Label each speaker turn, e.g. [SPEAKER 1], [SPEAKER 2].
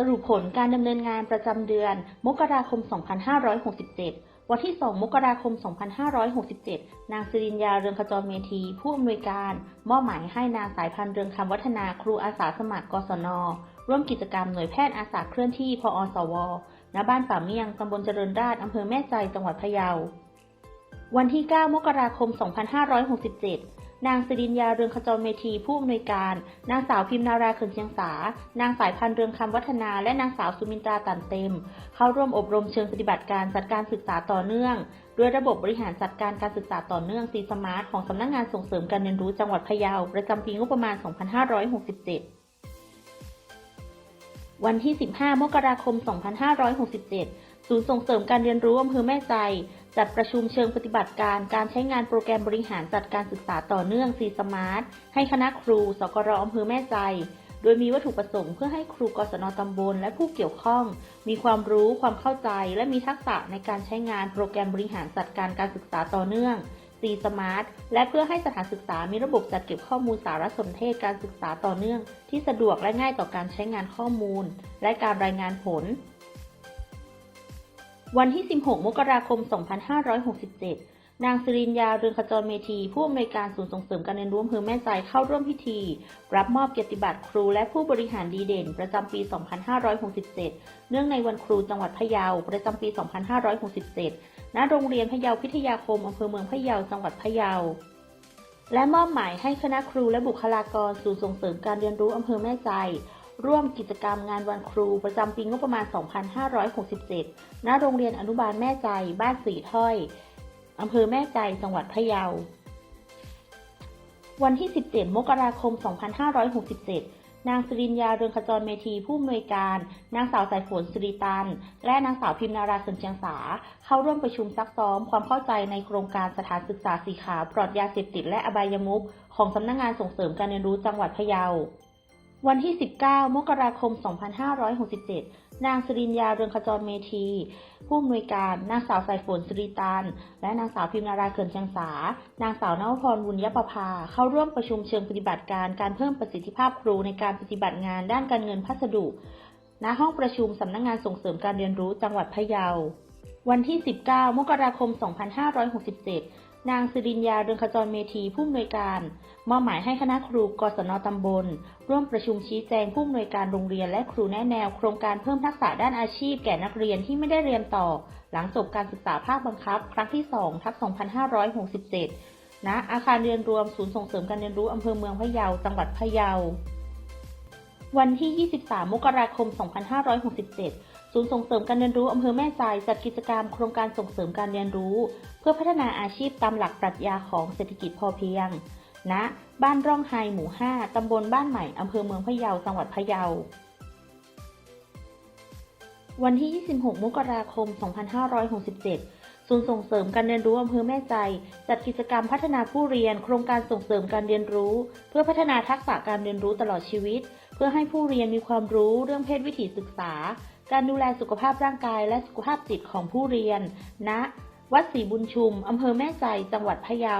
[SPEAKER 1] สรุปผลการดำเนินงานประจำเดือน มกราคม 2567 วันที่ 2 มกราคม 2567 นางสิรินยาเรืองขจรเมธี ผู้อำนวยการ มอบหมายให้นางสายพันธ์เรืองคำวัฒนาครูอาสาสมัคร กศน ร่วมกิจกรรมหน่วยแพทย์อาสาเคลื่อนที่ พอสว ณ บ้านป่าเมียง ตำบลเจริญราษฎร์อำเภอแม่ใจ จังหวัดพะเยา วันที่ 9 มกราคม 2567 นางสิรินยาเรืองขจรเมธีผู้อำนวยการ นางสาวพิมนาราเขินเชียงสา นางสายพันธ์เรืองคำวัฒนา และนางสาวสุมินตราตันเต็ม เข้าร่วมอบรมเชิงปฏิบัติการจัดการศึกษาต่อเนื่อง ด้วยระบบบริหารจัดการการศึกษาต่อเนื่องซีสมาร์ทของสำนักงานส่งเสริมการเรียนรู้จังหวัดพะเยาประจำปีงบประมาณ 2567วันที่ 15 มกราคม 2567 ศูนย์ส่งเสริมการเรียนรู้อำเภอแม่ใจ จัดประชุมเชิงปฏิบัติการการใช้งานโปรแกรมบริหารจัดการศึกษาต่อเนื่องซีสมาร์ทให้คณะครู สกรอำเภอแม่ใจ โดยมีวัตถุประสงค์เพื่อให้ครูกศนตำบล และผู้เกี่ยวข้อง มีความรู้ความเข้าใจ และมีทักษะในการใช้งานโปรแกรมบริหารจัดการการศึกษาต่อเนื่อง C Smart และเพื่อให้สถานศึกษามีระบบจัดเก็บข้อมูลสารสนเทศการศึกษาต่อเนื่อง ที่สะดวกและง่ายต่อการใช้งานข้อมูล และการรายงานผล วันที่ 16 มกราคม 2567 นางสิรินยาเรืองขจรเมธี ผู้อำนวยการศูนย์ส่งเสริมการเรียนรู้อำเภอแม่ใจเข้าร่วมพิธี รับมอบเกียรติบัตรครูและผู้บริหารดีเด่น ประจำปี 2567 เนื่องในวันครูจังหวัดพะเยา ประจำปี 2567 ณ โรงเรียนพะเยาพิทยาคมอำเภอเมืองพะเยา จังหวัดพะเยาและมอบหมายให้คณะครูและบุคลากรศูนย์ส่งเสริมการเรียนรู้อำเภอแม่ใจ ร่วมกิจกรรมงานวันครูประจำปีงบประมาณ 2567 ณ โรงเรียนอนุบาลแม่ใจ บ้านสีถ้อย อำเภอแม่ใจ จังหวัดพะเยา วันที่ 17 มกราคม 2567 นางสิรินยาเรืองขจรเมธีผู้อำนวยการ นางสาวสายฝนสิริตัน และนางสาวพิมนาราเขินเชียงสา เข้าร่วมประชุมซักซ้อมความเข้าใจในโครงการสถานศึกษาสีขาวปลอดยาเสพติดและอบายมุขของสำนักงานส่งเสริมการเรียนรู้จังหวัดพะเยา วันที่ 19 มกราคม 2567 นางสิรินยาเรืองขจรเมธี ผู้อำนวยการ นางสาวสายฝนสิริตัน และนางสาวพิมนาราเขินเชียงสา นางสาวนวพรบุญยประภา เข้าร่วมประชุมเชิงปฏิบัติการการเพิ่มประสิทธิภาพครูในการปฏิบัติงานด้านการเงินพัสดุ ณ ห้องประชุมสำนักงงานส่งเสริมการเรียนรู้จังหวัดพะเยา วันที่ 19 มกราคม 2567 นางสิรินยาเรืองขจรเมธีผู้อำนวยการมอบหมายให้คณะครูกศนตำบล ร่วมประชุมชี้แจงผู้อำนวยการโรงเรียนและครูแนะแนวโครงการเพิ่มทักษะด้านอาชีพแก่นักเรียนที่ไม่ได้เรียนต่อ หลังจบการศึกษาภาคบังคับ ครั้งที่2ทับ2567ณอาคารเรียนรวมศูนย์ส่งเสริมการเรียนรู้อำเภอเมืองพะเยาจังหวัดพะเยา วันที่ 23 มกราคม 2567 ศูนย์ส่งเสริมการเรียนรู้อำเภอแม่ใจจัดกิจกรรมโครงการส่งเสริมการเรียนรู้ เพื่อพัฒนาอาชีพตามหลักปรัชญาของเศรษฐกิจพอเพียงณบ้านร่องไฮหมู่ 5 ตำบลบ้านใหม่ อำเภอเมืองพะเยา จังหวัดพะเยา วันที่ 26 มกราคม 2567 ศูนย์ส่งเสริมการเรียนรู้อำเภอแม่ใจ จัดกิจกรรมพัฒนาผู้เรียน โครงการส่งเสริมการเรียนรู้ เพื่อพัฒนาทักษะการเรียนรู้ตลอดชีวิต พื่อให้ผู้เรียนมีความรู้เรื่องเพศวิถีศึกษา การดูแลสุขภาพร่างกายและสุขภาพจิตของผู้เรียนณวัดศรีบุญชุมอำเภอแม่ใจจังหวัดพะเยา